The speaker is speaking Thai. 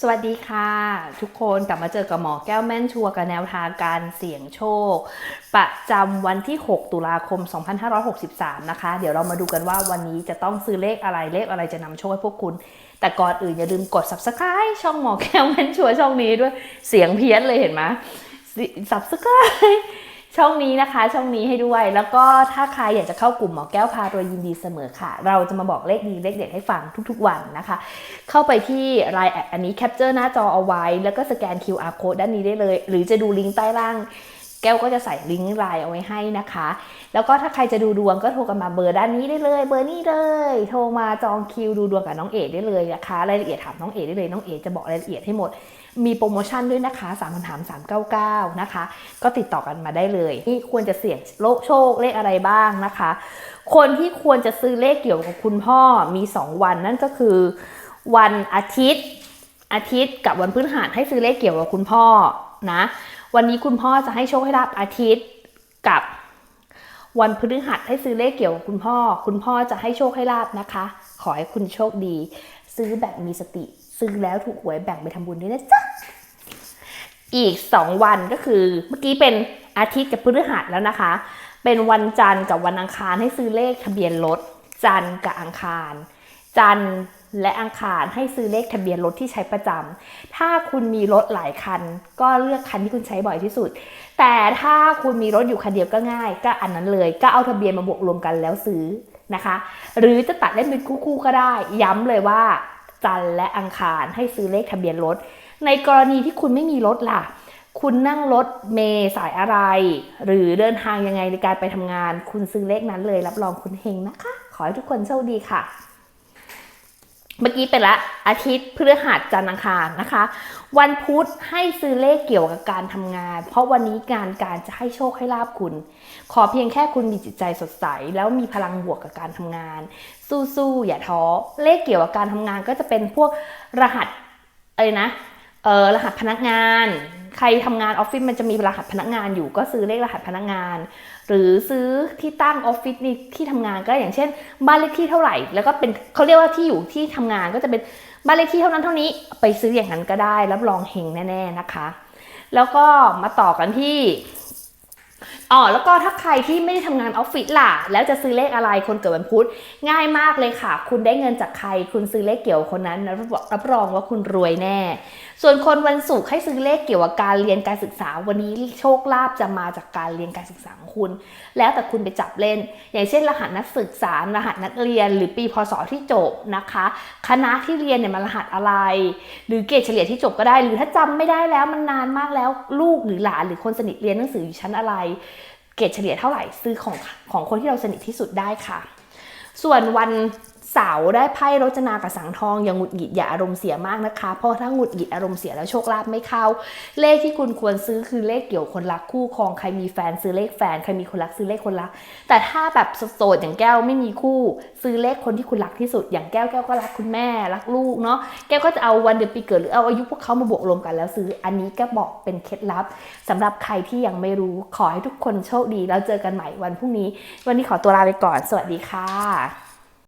สวัสดีค่ะ ทุกคนกลับมาเจอกับหมอแก้วแม่นชัวกับแนวทางการเสี่ยงโชค ประจำวันที่ 6 ตุลาคม 2563 นะคะ เดี๋ยวเรามาดูกันว่าวันนี้จะต้องซื้อเลขอะไรเลขอะไรจะนำโชคให้พวกคุณ แต่ก่อนอื่นอย่าลืมกด subscribe ช่องหมอแก้วแม่นชัวช่องนี้ด้วยเสียงเพี้ยนเลยเห็นไหม subscribe ช่องนี้นะคะ ช่องนี้ให้ด้วย แล้วก็ถ้าใครอยากจะเข้ากลุ่มหมอแก้วพารวยยินดีเสมอค่ะ เราจะมาบอกเลขดีเลขเด็ดให้ฟังทุกๆวันนะคะ เข้าไปที่รายแอดอันนี้แคปเจอร์หน้าจอเอาไว้ แล้วก็สแกน QR code ด้านนี้ได้เลย หรือจะดูลิงก์ใต้ล่าง แก้วก็จะใส่ลิงก์ไลน์เอาไว้ให้นะคะ แล้วก็ถ้าใครจะดูดวงก็โทรกันมาเบอร์ด้านนี้ได้เลย เบอร์นี้เลย โทรมาจองคิวดูดวงกับน้องเอ๋ได้เลยนะคะ รายละเอียดถามน้องเอ๋ได้เลย น้องเอ๋จะบอกรายละเอียดให้หมด มีโปรโมชั่นด้วยนะคะ3คำถาม399 นะคะ ก็ติดต่อกันมาได้เลย นี่ควรจะเสี่ยงโลกโชคเลขอะไรบ้างนะคะ คนที่ควรจะซื้อเลขเกี่ยวกับคุณพ่อมี 2 วันนั่นก็คือ วันอาทิตย์อาทิตย์กับวันพฤหัสให้ซื้อเลขเกี่ยวกับคุณพ่อนะ วันนี้คุณพ่อจะให้โชคให้ลาบอาทิตย์กับวันพฤหัสให้ซื้อเลขเกี่ยวกับคุณพ่อ คุณพ่อจะให้โชคให้ลาบนะคะ ขอให้คุณโชคดี ซื้อแบบมีสติ ซื้อแล้วถูกหวยแบ่งไปทำบุญด้วยนะจ๊ะ อีก 2 วันก็คือ เมื่อกี้เป็นอาทิตย์กับพฤหัสแล้วนะคะ เป็นวันจันทร์กับวันอังคารให้ซื้อเลขทะเบียนรถจันทร์กับอังคาร จันทร์ และอังคารให้ซื้อเลขทะเบียนรถที่ใช้ประจำ ถ้าคุณมีรถหลายคัน ก็เลือกคันที่คุณใช้บ่อยที่สุด แต่ถ้าคุณมีรถอยู่คันเดียวก็ง่าย ก็อันนั้นเลย ก็เอาทะเบียนมาบวกรวมกันแล้วซื้อนะคะ หรือจะตัดเล่นเป็นคู่ๆก็ได้ ย้ำเลยว่า จันและอังคารให้ซื้อเลขทะเบียนรถ ในกรณีที่คุณไม่มีรถล่ะ คุณนั่งรถเมย์สายอะไร หรือเดินทางยังไงในการไปทำงาน คุณซื้อเลขนั้นเลย รับรองคุณเฮงนะคะ ขอให้ทุกคนโชคดีค่ะ เมื่อกี้เป็นละอาทิตย์พฤหัสจันทร์อังคารนะคะ วันพุธให้ซื้อเลขเกี่ยวกับการทำงาน เพราะวันนี้การการจะให้โชคให้ลาบคุณ ขอเพียงแค่คุณมีจิตใจสดใส แล้วมีพลังบวกกับการทำงาน สู้ๆอย่าท้อเลขเกี่ยวกับการทำงานก็จะเป็นพวกรหัสอะไรนะเออรหัสพนักงาน ใครทำงานออฟฟิศมันจะมีรหัสพนักงานอยู่ก็ซื้อเลขรหัสพนักงาน หรือซื้อที่ตั้งออฟฟิศนี่ที่ทำงานก็อย่างเช่น บ้านเลขที่เท่าไหร่ แล้วก็เป็นเขาเรียกว่าที่อยู่ที่ทำงานก็จะเป็นบ้านเลขที่เท่านั้นเท่านี้ไปซื้ออย่างนั้นก็ได้รับรองเฮงแน่ ๆนะคะ แล้วก็มาต่อกันที่อ๋อแล้วก็ถ้าใครที่ไม่ได้ทำงานออฟฟิศล่ะ แล้วจะซื้อเลขอะไรคนเกิดวันพุธง่ายมากเลยค่ะ คุณได้เงินจากใคร คุณซื้อเลขเกี่ยวคนนั้นรับรับรองว่าคุณรวยแน่ ส่วนคนวันศุกร์ให้ซื้อเลขเกี่ยวกับการเรียนการศึกษาวันนี้โชคลาภจะมาจากการเรียนการศึกษาของคุณ แล้วแต่คุณไปจับเล่น อย่างเช่น รหัสนักศึกษารหัสนักเรียน หรือปีพศที่จบนะคะ คณะที่เรียนเนี่ยมันรหัสอะไร หรือเกรดเฉลี่ยที่จบก็ได้ หรือถ้าจำไม่ได้แล้วมันนานมากแล้วลูกหรือหลานหรือคนสนิทเรียนหนังสืออยู่ชั้นอะไร เกรดเฉลี่ยเท่าไหร่ซื้อของของคนที่เราสนิทที่สุดได้ค่ะ ส่วนวัน เสาได้ไพ่รจนากับสังทองอย่างหงุดหงิดอย่าอารมณ์เสียมากนะคะ เพราะถ้าหงุดหงิดอารมณ์เสียแล้วโชคลาภไม่เข้า เลขที่คุณควรซื้อคือเลขเกี่ยวคนรักคู่ครองใครมีแฟนซื้อเลขแฟนใครมีคนรักซื้อเลขคนรัก แต่ถ้าแบบโสดๆอย่างแก้วไม่มีคู่ ซื้อเลขคนที่คุณรักที่สุด อย่างแก้วแก้วก็รักคุณแม่รักลูกเนาะแก้วก็จะเอาวันเดือนปีเกิดหรือเอาอายุพวกเขามาบวกรวมกันแล้วซื้ออันนี้ก็บอกเป็นเคล็ดลับสำหรับใครที่ยังไม่รู้ขอให้ทุกคนโชคดีแล้วเจอกันใหม่วันพรุ่งนี้ วันนี้ขอตัวลาไปก่อน สวัสดีค่ะ